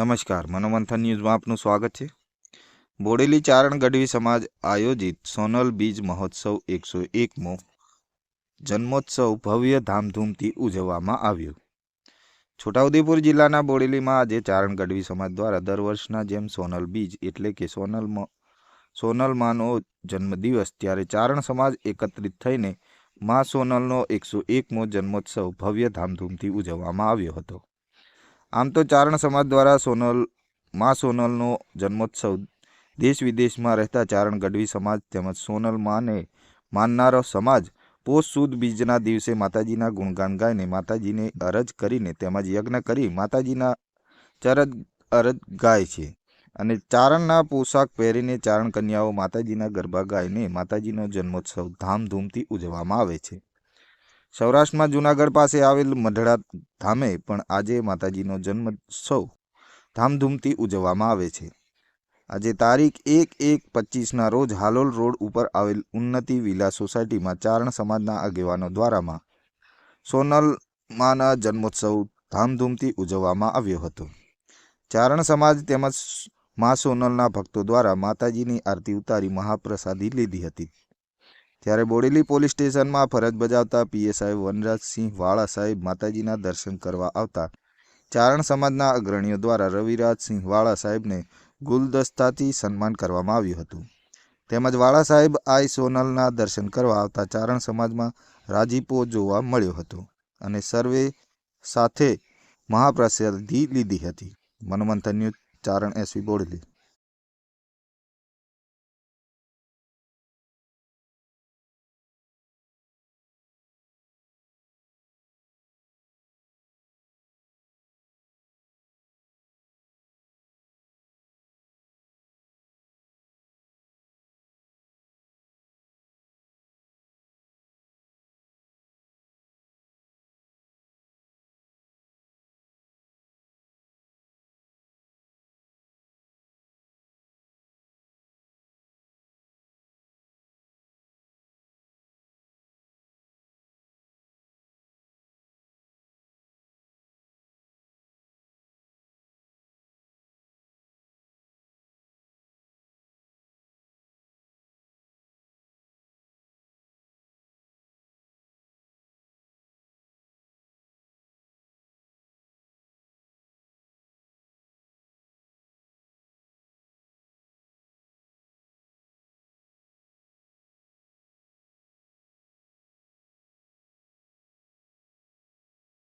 નમસ્કાર, મનોમંથન ન્યૂઝમાં આપનું સ્વાગત છે. બોડેલી ચારણ ગઢવી સમાજ આયોજિત સોનલ બીજ મહોત્સવ એકસો એકમો જન્મોત્સવ ભવ્ય ધામધૂમથી ઉજવવામાં આવ્યો. છોટાઉદેપુર જિલ્લાના બોડેલીમાં આજે ચારણ ગઢવી સમાજ દ્વારા દર વર્ષના જેમ સોનલ બીજ એટલે કે સોનલ સોનલમાનો જન્મદિવસ ત્યારે ચારણ સમાજ એકત્રિત થઈને મા સોનલનો એકસો એકમો જન્મોત્સવ ભવ્ય ધામધૂમથી ઉજવવામાં આવ્યો હતો. આમ તો ચારણ સમાજ દ્વારા સોનલ, મા સોનલનો જન્મોત્સવ. દેશ વિદેશમાં રહેતા ચારણ ગઢવી સમાજ તેમજ સોનલ માને માનનારો સમાજ પોષ સુદ બીજના દિવસે માતાજીના ગુણગાન ગાઈને માતાજીને અરજ કરીને તેમજ યજ્ઞ કરી માતાજીના ચરજ અરજ ગાય છે. અને ચારણના પોશાક પહેરીને ચારણ કન્યાઓ માતાજીના ગરબા ગાઈને માતાજીનો જન્મોત્સવ ધામધૂમથી ઉજવવામાં આવે છે. સૌરાષ્ટ્રમાં જૂનાગઢ પાસે આવેલ મઢડા ધામે પણ આજે માતાજીનો જન્મોત્સવ ધામધૂમથી ઉજવવામાં આવે છે. આજે તારીખ એક એક પચીસના રોજ હાલોલ રોડ ઉપર આવેલ ઉન્નતિ વિલા સોસાયટીમાં ચારણ સમાજના આગેવાનો દ્વારામાં સોનલ માના જન્મોત્સવ ધામધૂમથી ઉજવવામાં આવ્યો હતો. ચારણ સમાજ તેમજ મા સોનલના ભક્તો દ્વારા માતાજીની આરતી ઉતારી મહાપ્રસાદી લીધી હતી. ત્યારે બોડેલી પોલીસ સ્ટેશનમાં ફરજ બજાવતા પીએસઆઈ વનરાજસિંહ વાળા સાહેબ માતાજીના દર્શન કરવા આવતા. ચારણ સમાજના અગ્રણીઓ દ્વારા રવિરાજસિંહ વાળા સાહેબને ગુલદસ્તાથી સન્માન કરવામાં આવ્યું હતું. તેમજ વાળા સાહેબ આઈ સોનલના દર્શન કરવા આવતા ચારણ સમાજમાં રાજીપો જોવા મળ્યો હતો અને સર્વે સાથે મહાપ્રસાદી લીધી હતી. મનોમંથન ચારણ એસવી બોડેલી.